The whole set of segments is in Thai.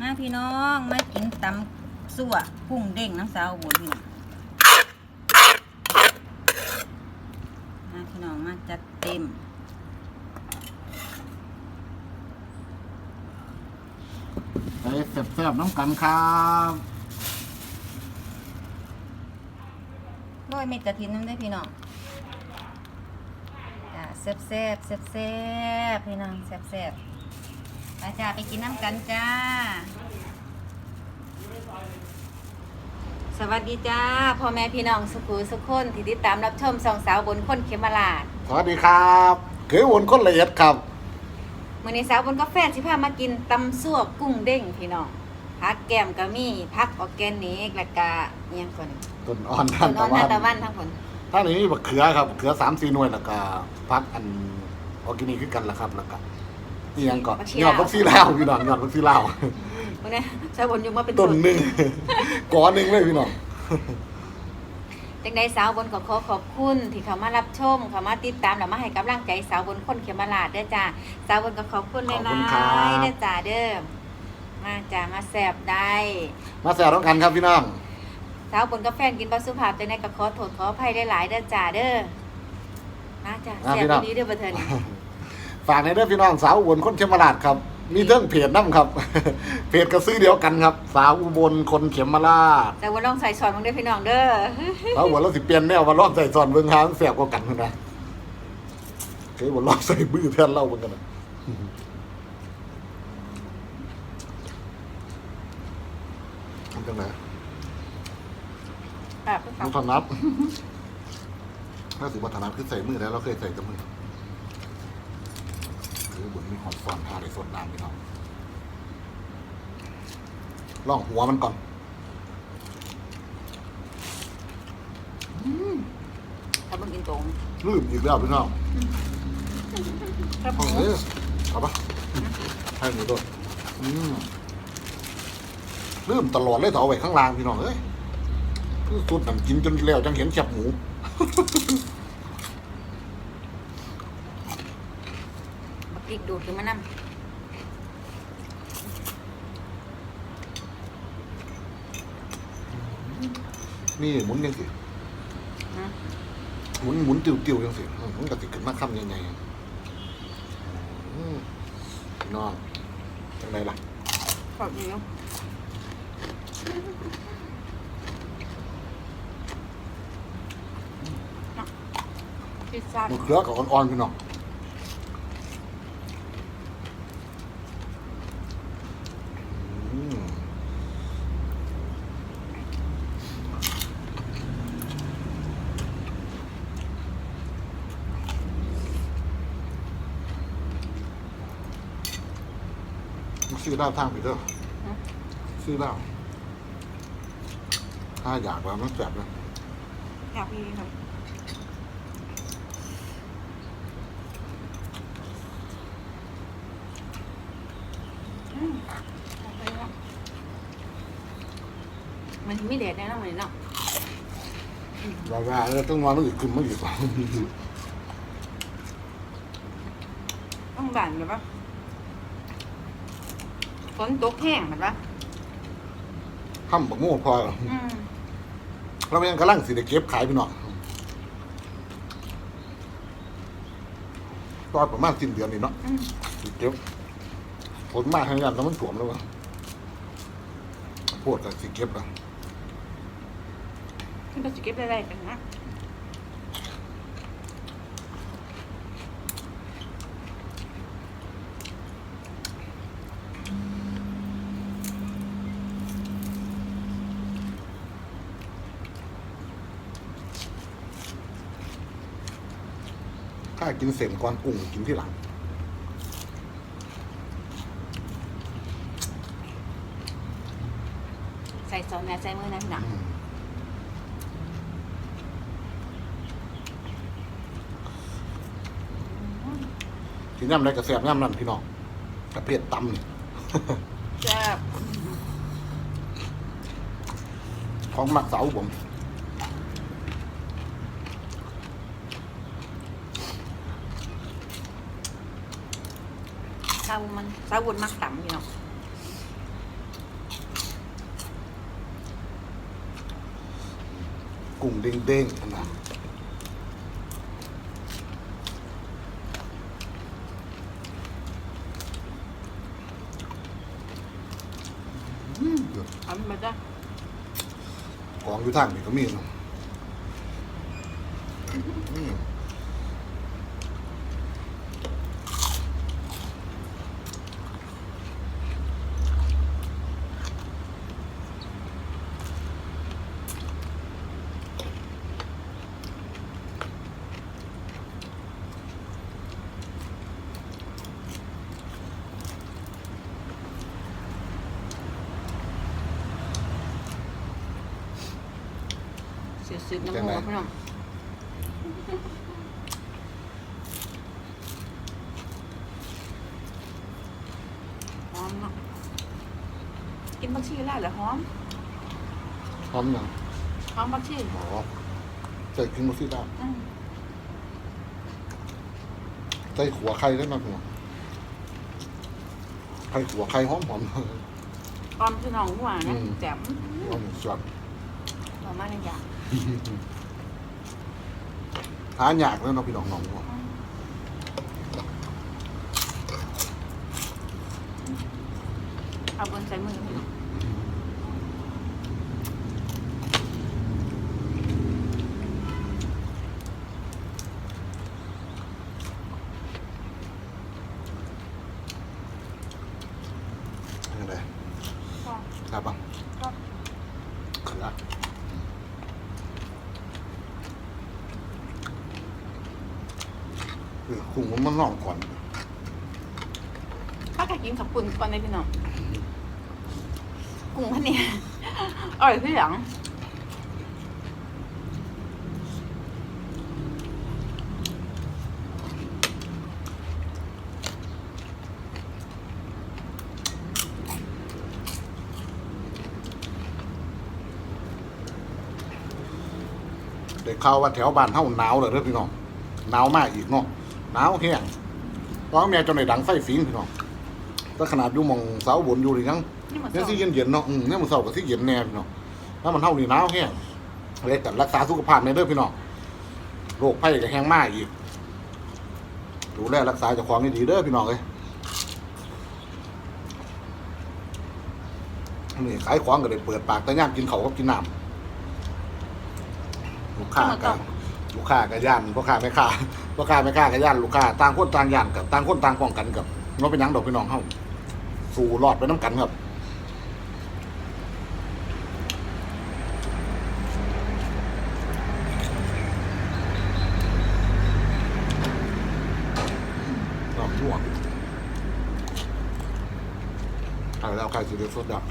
มาพี่น้องมากินตำสั่วกุ้งเด้งน้ำสาวบุญพี่น้องมาพี่น้องมาจัดเต็มไปแซ่บๆน้ำกันครับโรยเม็ดกระถินน้ำได้อพี่น้องจ้าแซ่บแซ่บแซ่บแซ่บพี่น้องแซ่บแซ่บไปจ้าไปกินน้ำกันจ้า สวัสดีจ้าพ่อแม่พี่น้องสุขุสุขคนที่ติดตามรับชมสองสาวบนคนเขมราชสวัสดีครับเกยวนคนละเอียดครับมื่อนี้สาวบนกาแฟสิพามากินตำซั่วกุ้งเด้งพี่น้องพักแก้มก็มีพักออร์แกนิกแล้วก็อิหยังก่อนต้นอ่อนต้ท่านนตะอนวัทานนตะวันทั้งผลท่านนี้มีบักเขือครับเขือสามสี่หน่วยแล้วก็พักอันออร์แกนิกคือกันละครับแล้วก็ นี่ยังก่อนยอดบักซี่ลาวพี่น้องยอดบักซี่ลาวมื่อนี้สาวบนอยู่มาเป็นต้นหนึ่งก้อนหนึ่งเลยพี่น้องจังใดสาวบนก็ขอขอบคุณที่เขามารับชมเขามาติดตามแล้วมาให้กำลังใจสาวบนคนเขมราชเด้อจ้าสาวบนก็ขอบคุณหขอบลาคุณครับยๆเด้อจ้าเด้อมาจ้ามาแสบได้ มาแซ่บต้องกันครับพี่น้อง สาวบนกาแฟกินปลาสุภาพจังใดก็ขอโทษขออภัยหลายๆเด้อจ้าเด้อมาจ้าแสบดีๆเด้อบ่เทิน ฝากในเด้อพี่น้องสาวอุบลคนเขมราชครับ มีเรื่องเพจน้ำครับ เพจก็ซื้อเดียวกันครับ สาวอุบลคนเขมราชแต่ว่าลองใส่สอนมึงด้วยพี่น้องเด้อแล้วหัวเราสิเปลี่ยนแนวมาลอกใส่ซอนเบิ่งหางแสบกว่ากันพุ่นนะเคยบ่ลอกใส่บื้อแทนเล่าเหมือนกันนะทำจังไหนแบบมุทนับถ้าสิวัฒนับคือใส่มือแล้วเราเคยใส่กับมือคือ บุญมีหอมฟอนพาในส่วนน้ำพี่น้องล่องหัวมันก่อนถ้ามึงกินตรงลืมอีกแล้วพี่น้องครับผเอามเลยเอาปะให้หนูด้วยอืมลืมตลอดเลยต่อเอาไว้ข้างล่างพี่น้องเอ้ยคือสุดนั่นกินจนแล้วจังเห็นแคบหมู บัก พริกดูดขึ้นมานั่นี่หมุนยังสินะหมุนหมุนติวติวยังสิอืมมันก็ติขึ้นมาค่ำยังไงอืมพี่น้องจังไรล่ะขอบคุณพิซซ่ามือเครือกับอ่อนๆพี่น้องอืม มันซื้อด้านทางไปเด้อซื้อด้านถ้าอยากว่ามันแสบนะอยากพี่ครับอืมเอาไปแล้วมันไม่เด็ดแน่นอนเลยเนาะว่าว่าแล้วต้องนอนต้องอีกคืนไม่อีก ต้องบานแบบว่า ฝนตกแห้งแบบว่าห้ำบักโม่พอแล้วอืมเรายังกำลังสิได้เก็บขายพี่น้องตอนประมาณสิ้นเดือนนี่เนาะอืมสิเก็บผลมากทางยานแต่มันถ่วมแล้ววะปวดกับสิเก็บอะขึ้นไปสเก็บได้ๆกันนะากินเสร็จก่อนกุ้งกินที่หลัง ใส่ซอสแม่ใส่มือนะพี่น้องอืมกินย่ำไรกระแสบย่ำนั่นพี่น้องกระเพียดตำนี่แซ่บของมักเสาผม เต้ามันเต้าวนมักต่ำอยู่เนาะกุ้งเด้งๆขนาดอันมาจ้ะของอยู่ทางนี่ก็มีเนาะ สียสืบน้ำหมูพี่น้องหอมเนาะกินบักชีแล้วเหรอหอมพร้อมยังหอมบักชีอ๋อใส่กินมาสิได้อืมใส่ขัวไข่ได้ไหมพี่น้องไข่ขัวไข่หอมหอมออมพี่น้องหวานนะอืมแจ่มหอมสดหอมมากเลยจ้ะ หาหยากแล้วเนาะพี่น้องน้องเนาะเอาบนใส่มือพี่น้องยังไงก็ครับป่ะก็ขันละ เออคุ้งมันนอนก่อนถ้าจะกินขับปุ่นก่อนเลยพี่น้องกุ้งพันเนี่ยอร่อยพี่หลังเด็กเข้าวว่าแถวบ้านเฮาหนาวเลยเด้อพี่น้องหนาวมากอีกเนาะ หนาวแห้งตอนแม่จนในดังไฟฟิงพี่น้องถ้าขนาดอยู่หมองเสาบนอยู่หรือยังนี่มันเนี่ยสสิดเย็นเย็นๆเนาะอืมเนี่ยมันเสากับสิเย็นแน่พี่น้องถ้ามันเท่านี่หนาวแห้งเลยแต่รักษาสุขภาพในเด้อพี่น้องโรคภัยก็แห้งมากอีกดูแลรักษาเจ้าของให้ดีเด้อพี่น้องเอ้ยนี่ขายของก็ได้เปิดปากแต่ย่ามกินเขาวก็กินน้ำลูกค้าก็ ลูกค้าก็ย่านพ่อค้าไม่ค้าพ่อค้าไม่ค้าก็ย่านลูกค้าต่างคนต่างย่านกับต่างคนต่างป้องกันกับเราเป็นยังดอกพี่น้องเฮาสู่รอดไปน้ำกันครับดอกม่วงอะไรแล้วใครสิเรียกสดดับ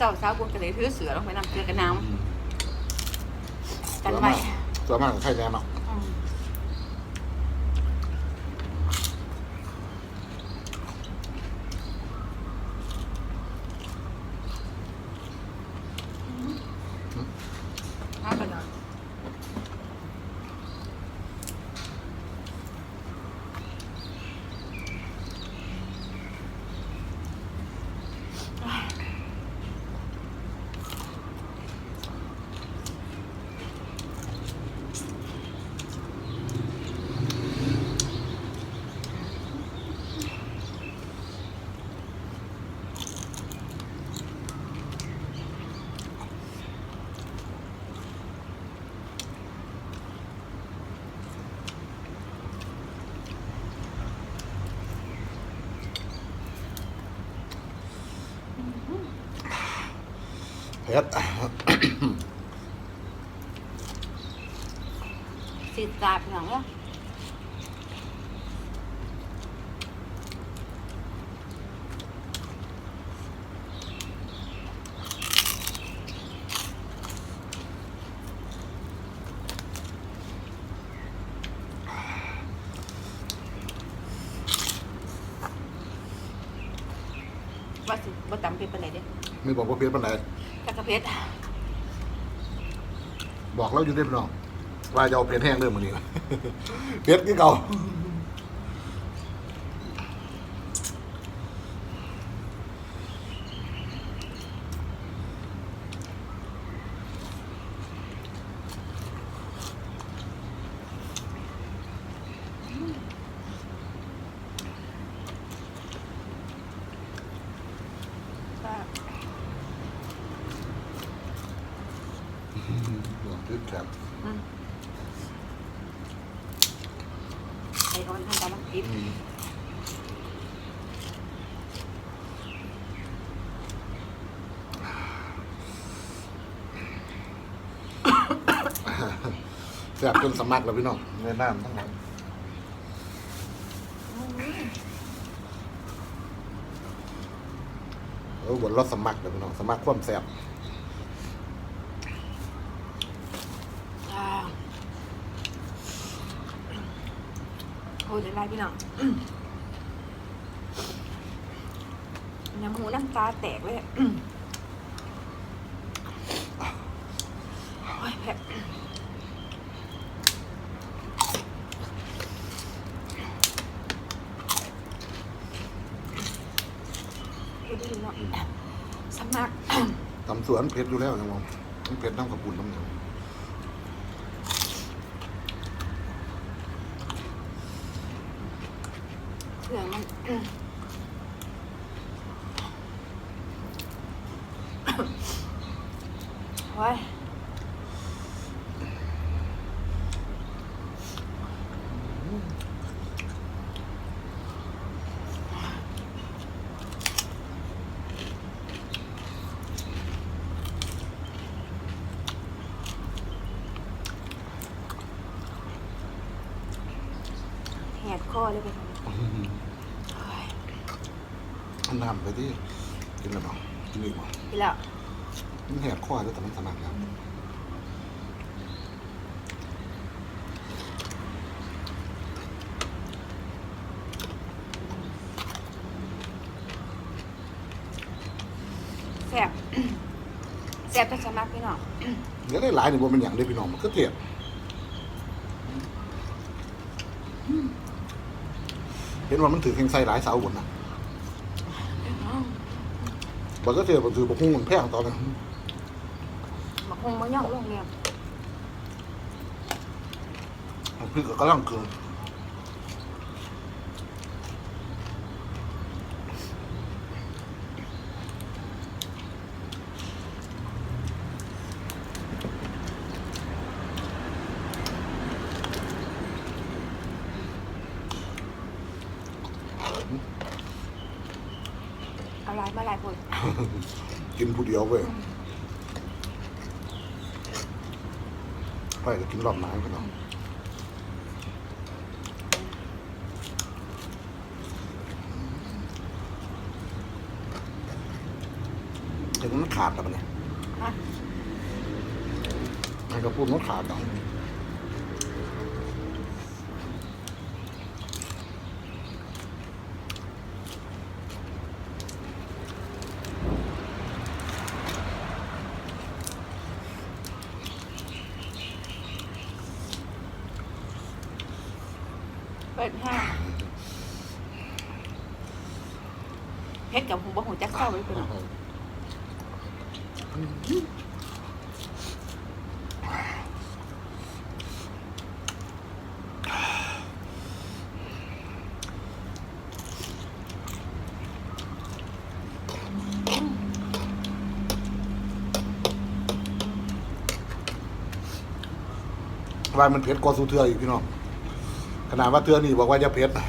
เศร้าเช้าบุญกระเลยถือเสือลงไปนำเกลือกับน้ำกันไว้ สวยมากใครแน่เนาะ เฮ็ดสิตาพี่น้องเนาะว่าสิบ่ตำเพชรปานใดเด้ไม่บอกว่าเพชรปันไหน จักระเพชรบอกเราอยู่ได้พี่น้องว่าจะเอาเพชรแห้งเรื่องมันนี้ เพชรกี่เก่า ก่อนให้ตามันติด อืม แซ่บจนสมัครแล้วพี่น้องในน้ำทั้งหลังเออบนรถสมัครแล้วพี่น้องสมัครความแซ่บอ่าโอ้ยเดี๋ยวไล่พี่น้องน้ำหูน้ำตาแตกเลยโอ้ยแผล เฮ็ดดีเนาะ สมัคร ตำสวนเผ็ดอยู่แล้วยังมองมันเผ็ดน้ำกระปุ่นน้ำหยังเผื่อมันโอ้ยแหกคอเลยไปทำไมโอ้ย อันน้ำไปที่กินแล้วบ่กินอีกบ่ กินแล้ว มันแหก ข้อแล้วแต่มันสมัครแล้วแซ่บแซ่บแต่สมัครพี่น้องเดี๋ยวได้หลายหนึ่งว่ามันอย่างได้พี่น้องมันก็เทียบเห็นว่ามันถือแข่งไส้หลายเสาบนนะบอกก็เทียบมันถือบอกหุ้งมันแพงตอนนั้นมา คงมาย่องลงเรียพี่ก็กำลังเกินเอะไรมาหลายคนกินผู้เดียวเว้ย ไปก็กินรอบหน้ำพี่น้องเห็นมันขาดแล้วปะเนี่ยฮะไอ้กระปุกมันขาดแล้ว เปิดห้างเฮ็ดกับหูบ่หูจักเข้าไว้พี่น้องว่ามันเผ็ดกว่าสูเทืออีกพี่น้อง ขนาดว่าเทือนี่บอกว่าจะเผ็ดนะ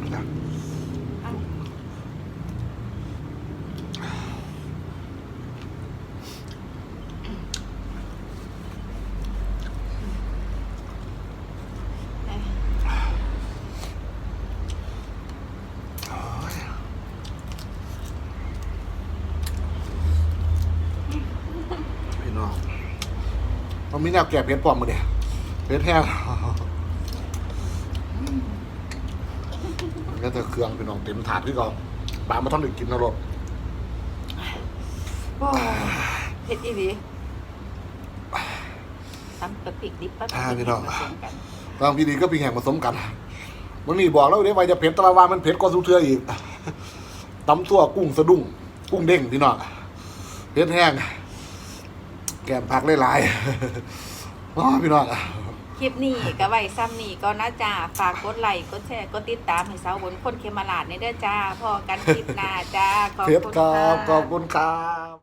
อัน ไหน โอ้ยพี่น้อง มันมีแนวแก่เผ็ดปลอมมาเนี่ยเผ็ดแห้งแล้วแต่เครื่องพี่น้องเต็มถาดพี่กองปลามาท่อนหนึ่งกินนรกโอ้ยเฮ็ดอีหลีตำกะปิดิบปะอ่าพี่น้องผสมกันบางพี่ดีก็พี่แห่งผสมกันมันนี่บอกแล้วเดี๋ยวว่าจะเผ็ดแตะละวามันเผ็ดกว่าสูเทืออีกตำตัวกุ้งสะดุ้ง กุ้งเด้งพี่น้องเผ็ดแห้ง แกมผักหลายๆอ๋อพี่น้องแคลิปนี้ก็ไว้ซ้ำนี่ก็นะจ้าฝากกดไลค์กดแชร์กดติดตามให้สาวบนคนเขมราดในเด้อจ้าพอกันคลิปหน้าจ้าขอบเพียบคุณครับค่ะขอบคุณครับ